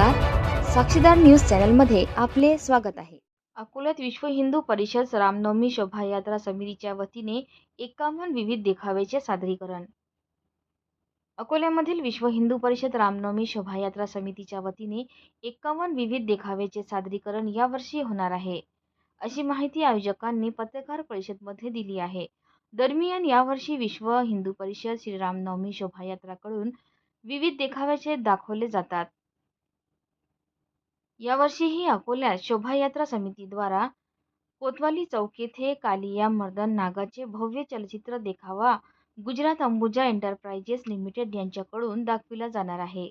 नमस्कार. साक्षीदार न्यूज चॅनलमध्ये आपले स्वागत आहे. अकोल्यात विश्व हिंदू परिषद रामनवमी शोभायात्रा समितीच्या वतीने एकावन्न विविध देखाव्याचे सादरीकरण. अकोल्यामधील विश्व हिंदू परिषद रामनवमी शोभायात्रा समितीच्या वतीने एकावन्न विविध देखाव्याचे सादरीकरण यावर्षी होणार आहे. अशी माहिती आयोजकांनी पत्रकार परिषदमध्ये दिली आहे. दरम्यान यावर्षी विश्व हिंदू परिषद श्रीरामनवमी शोभायात्राकडून विविध देखाव्याचे दाखवले जातात. यावर्षीही अकोल्यात शोभायात्रा समितीद्वारा कोतवाली चौक येथे कालिया मर्दन नागाचे भव्य चलचित्र देखावा गुजरात अंबुजा एंटरप्राइजेस लिमिटेड यांच्याकडून दाखविला जाणार आहे.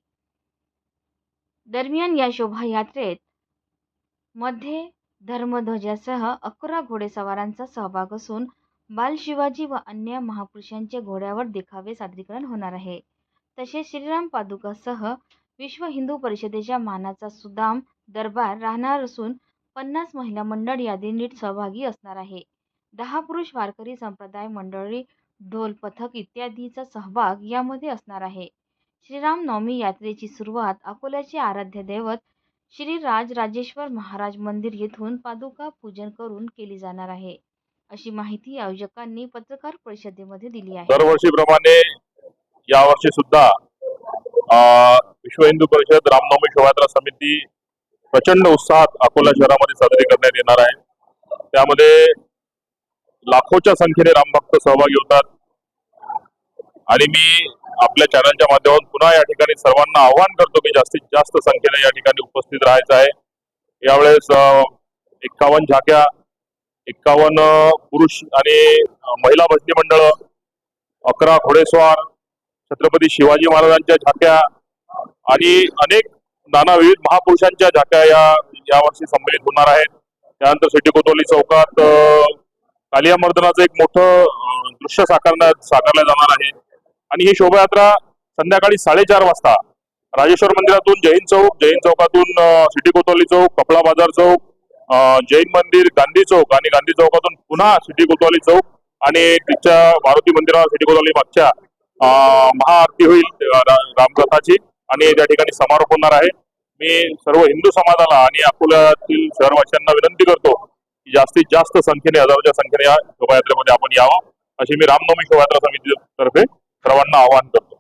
दरम्यान या शोभायात्रेत मध्ये धर्मध्वजासह अकरा घोडेसवारांचा सहभाग असून बाल शिवाजी व अन्य महापुरुषांचे घोड्यावर देखावे सादरीकरण होणार आहे. तसेच श्रीराम पादुकासह विश्व हिंदू परिषदेच्या मानाचा सुदाम दरबार राहणार असून पन्नास महिला मंडळ या दिंडीत सहभागी असणार आहे. दहा पुरुष वारकरी संप्रदाय मंडळी ढोल पथक इत्यादीचा सहभाग यामध्ये असणार आहे. श्रीराम नवमी यात्रेची सुरुवात अकोल्याचे आराध्य दैवत श्री राजराजेश्वर महाराज मंदिर येथून पादुका पूजन करून केली जाणार आहे. अशी माहिती आयोजकांनी पत्रकार परिषदेमध्ये दिली आहे. दरवर्षीप्रमाणे यावर्षी सुद्धा विश्व हिंदू परिषद रामनवमी शोभायात्रा समिती प्रचंड उत्साहात अकोला शहरामध्ये साजरी करण्यात येणार आहे. त्यामध्ये लाखोच्या संख्येने रामभक्त सहभागी होतात. आणि मी आपल्या चॅनलच्या माध्यमातून पुन्हा या ठिकाणी सर्वांना आवाहन करतो की जास्तीत जास्त संख्येने या ठिकाणी उपस्थित राहायचं आहे. यावेळेस एक्कावन्न झाक्या एक्कावन्न पुरुष आणि महिला भजनी मंडळ अकरा घोडेस्वार छत्रपती शिवाजी महाराजांच्या झाक्या आणि अनेक नाना विविध महापुरुषांच्या झाक्या या यावर्षी संमेलित होणार आहेत. त्यानंतर सिटी कोतवाली चौकात कालिया मर्दनाचं एक मोठं दृश्य साकारण्यात साकारलं जाणार आहे. आणि ही शोभायात्रा संध्याकाळी साडेचार वाजता राजेश्वर मंदिरातून जैन चौक जैन चौकातून सिटी कोतवाली चौक कपडा बाजार चौक जैन मंदिर गांधी चौक आणि गांधी चौकातून पुन्हा सिटी कोतवाली चौक आणि तिच्या मारुती मंदिरावर सिटी कोतवाली मागच्या महाआरती होईल अं, रा- रामकथाची आणि त्या ठिकाणी समारोप होणार आहे मी सर्व हिंदू समाजाला आणि अकोल्यातील शहरवासियांना विनंती करतो की जास्तीत जास्त संख्येने हजारोच्या संख्येने या शोभायात्रेमध्ये आपण यावं अशी मी रामनवमी शोभायात्रा समितीतर्फे सर्वांना आवाहन करतो.